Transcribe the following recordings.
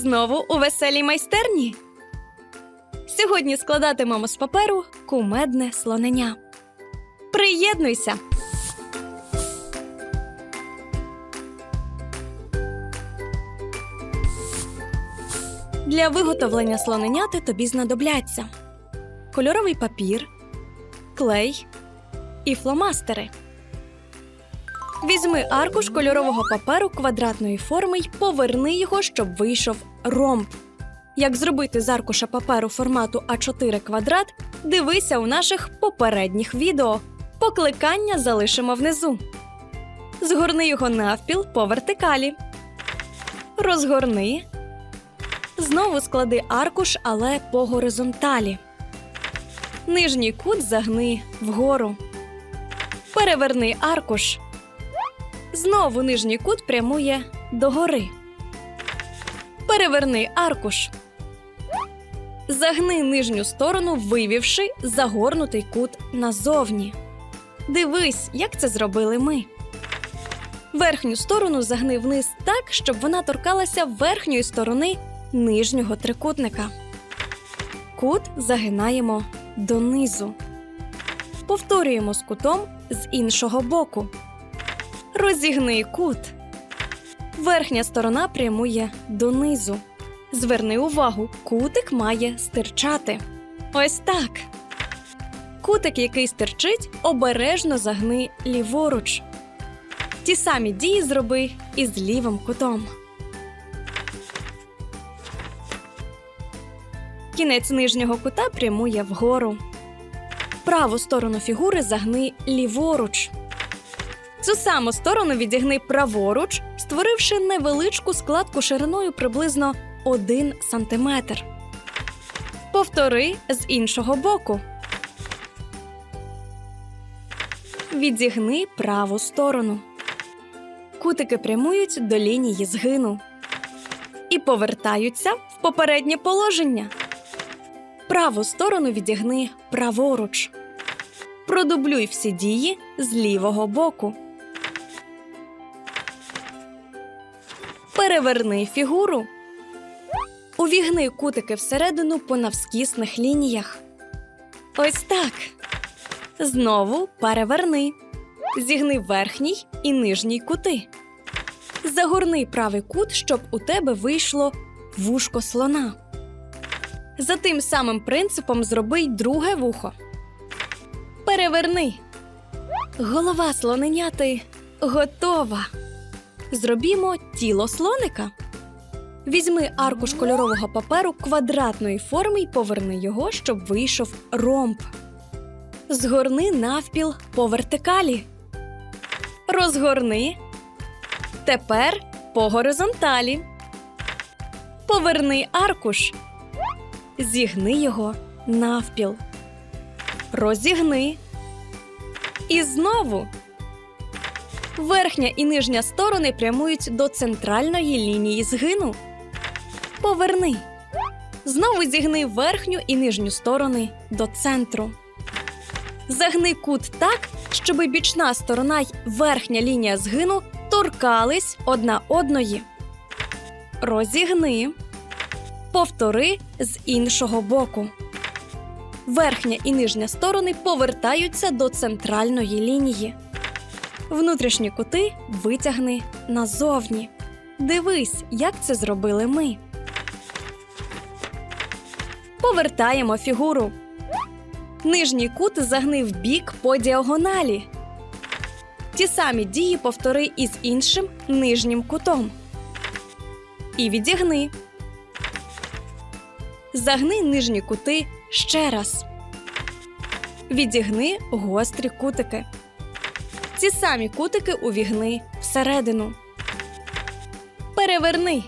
знову у веселій майстерні. Сьогодні складатимемо з паперу кумедне слонення. Приєднуйся! Для виготовлення слоненяти тобі знадобляться кольоровий папір, клей і фломастери. Візьми аркуш кольорового паперу квадратної форми й поверни його, щоб вийшов ромб. Як зробити з аркуша паперу формату А4 квадрат, дивися у наших попередніх відео. Покликання залишимо внизу. Згорни його навпіл по вертикалі. Розгорни. Знову склади аркуш, але по горизонталі. Нижній кут загни вгору. Переверни аркуш. Знову нижній кут прямує догори. Переверни аркуш. Загни нижню сторону, вивівши загорнутий кут назовні. Дивись, як це зробили ми. Верхню сторону загни вниз так, щоб вона торкалася верхньої сторони нижнього трикутника. Кут загинаємо донизу. Повторюємо з кутом з іншого боку. Розігни кут. Верхня сторона прямує донизу. Зверни увагу, кутик має стирчати. Ось так. Кутик, який стирчить, обережно загни ліворуч. Ті самі дії зроби і з лівим кутом. Кінець нижнього кута прямує вгору. Праву сторону фігури загни ліворуч. Цю саму сторону відігни праворуч, створивши невеличку складку шириною приблизно 1 см. Повтори з іншого боку. Відігни праву сторону. Кутики прямують до лінії згину і повертаються в попереднє положення. Праву сторону відігни праворуч. Продублюй всі дії з лівого боку. Переверни фігуру. Увігни кутики всередину по навскісних лініях. Ось так. Знову переверни. Зігни верхній і нижній кути. Загорни правий кут, щоб у тебе вийшло вушко слона. За тим самим принципом зроби й друге вухо. Переверни. Голова слоненяти готова. Зробімо тіло слоника. Візьми аркуш кольорового паперу квадратної форми і поверни його, щоб вийшов ромб. Згорни навпіл по вертикалі. Розгорни. Тепер по горизонталі. Поверни аркуш. Зігни його навпіл. Розігни. І знову. Верхня і нижня сторони прямують до центральної лінії згину. Поверни. Знову зігни верхню і нижню сторони до центру. Загни кут так, щоб бічна сторона й верхня лінія згину торкались одна одної. Розігни. Повтори з іншого боку. Верхня і нижня сторони повертаються до центральної лінії. Внутрішні кути витягни назовні. Дивись, як це зробили ми. Повертаємо фігуру. Нижній кут загни в бік по діагоналі. Ті самі дії повтори із іншим нижнім кутом. І відігни. Загни нижні кути ще раз. Відігни гострі кутики. Ці самі кутики увігни всередину. Переверни.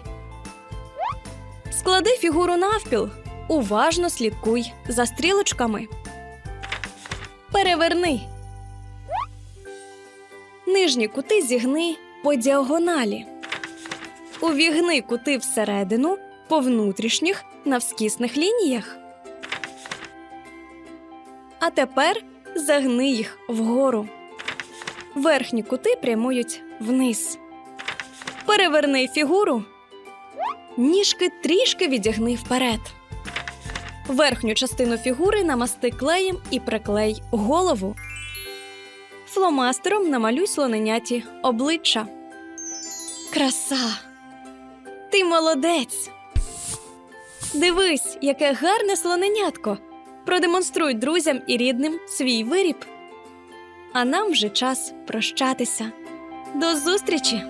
Склади фігуру навпіл. Уважно слідкуй за стрілочками. Переверни. Нижні кути зігни по діагоналі. Увігни кути всередину по внутрішніх навскісних лініях. А тепер загни їх вгору. Верхні кути прямують вниз. Переверни фігуру. Ніжки трішки відігни вперед. Верхню частину фігури намасти клеєм і приклей голову. Фломастером намалюй слоненяті обличчя. Краса! Ти молодець! Дивись, яке гарне слоненятко. Продемонструй друзям і рідним свій виріб. А нам вже час прощатися. До зустрічі!